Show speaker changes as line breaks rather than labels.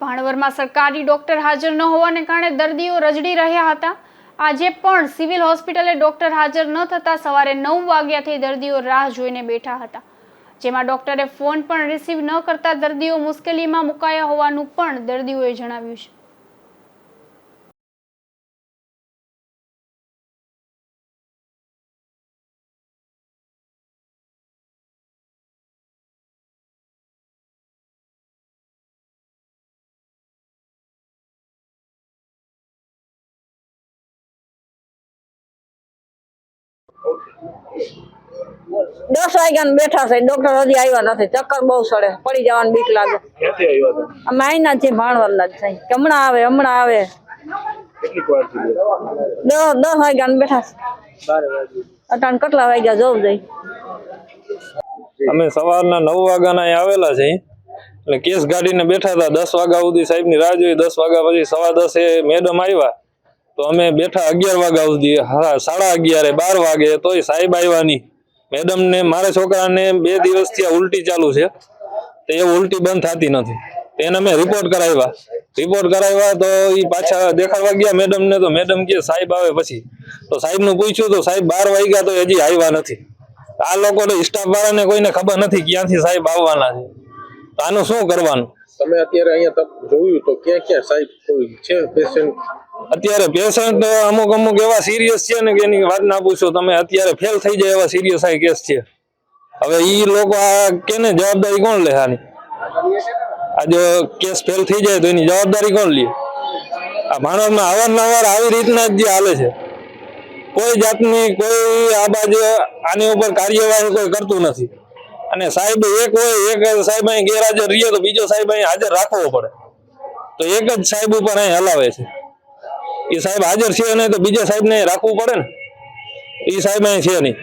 ભાણવરમાં સરકારી ડોક્ટર હાજર ન હોવાને કારણે દર્દીઓ રજડી રહ્યા હતા. આજે પણ સિવિલ હોસ્પિટલે ડોક્ટર હાજર ન થતાં સવારે નવ વાગ્યાથી દર્દીઓ રાહ જોઈને બેઠા હતા. જેમાં ડોક્ટરે ફોન પણ રિસીવ ન કરતા દર્દીઓ મુશ્કેલીમાં મુકાયા હોવાનું પણ દર્દીઓએ જણાવ્યું છે.
દસ વાગ્યા બેઠા છે. ડોક્ટર હજી આવ્યા નથી. ચક્કર બહુ સડે. પડી જવાની બીક લાગે. અમે અહીંના જ છીએ ભાણવરના જ છે હમણાં આવે હમણાં આવે. દસ વાગ્યા બેઠા છે. અટાણ કેટલા વાગ્યા જવું જઈ?
અમે સવારના નવ વાગ્યાના અહીં આવેલા છે એટલે કેસ ગાડીને બેઠા હતા. દસ વાગ્યા સુધી સાહેબની રાહ જોઈ. દસ વાગ્યા પછી સવા દસે મેડમ આવ્યા. તો અમે બેઠા અગિયાર વાગ્યા સુધી હા, સાડા અગિયારે બાર વાગે તોય સાહેબ આવ્યા નહીં મેડમને મારા છોકરાને બે દિવસથી ઉલટી ચાલુ છે. તો એ ઉલટી બંધ થતી નથી. એને અમે રિપોર્ટ કરાવ્યા. રિપોર્ટ કરાવ્યા તો એ પાછા દેખાડવા ગયા મેડમને તો મેડમ કે સાહેબ આવે પછી. તો સાહેબનું પૂછ્યું તો સાહેબ બાર વાગ્યા તો હજી આવ્યા નથી. આ લોકોને સ્ટાફ વાળાને કોઈને ખબર નથી ક્યાંથી સાહેબ આવવાના છે. આનું શું કરવાનું?
તમે અત્યારે અહીંયા જોયું તો ક્યાં ક્યાં સાહેબ કોઈ છે પેશન્ટ
અત્યારે પેશન્ટ અમુક અમુક એવા સિરિયસ છે ને કે એની વાત ના પૂછો તમે, અત્યારે ફેલ થઈ જાય એવા સિરિયસ આ કેસ છે. હવે ઈ લોકો આ કેને જવાબદારી કોણ લે આની? આ જો કેસ ફેલ થઈ જાય તો એની જવાબદારી કોણ લે? આ માણસમાં અવારનવાર આવી રીતના જ જે હાલે છે. કોઈ જાતની કોઈ આ બાજુ આની ઉપર કાર્યવાહી કોઈ કરતું નથી. અને સાહેબ એક હોય, એક સાહેબ અહીં ગેરહાજર રહીએ તો બીજો સાહેબ અહીં હાજર રાખવો પડે. તો એક જ સાહેબ ઉપર અહીં હલાવે છે. એ સાહેબ હાજર છે નહીં તો બીજા સાહેબને રાખવું પડે ને? એ સાહેબ અહીં છે નહીં.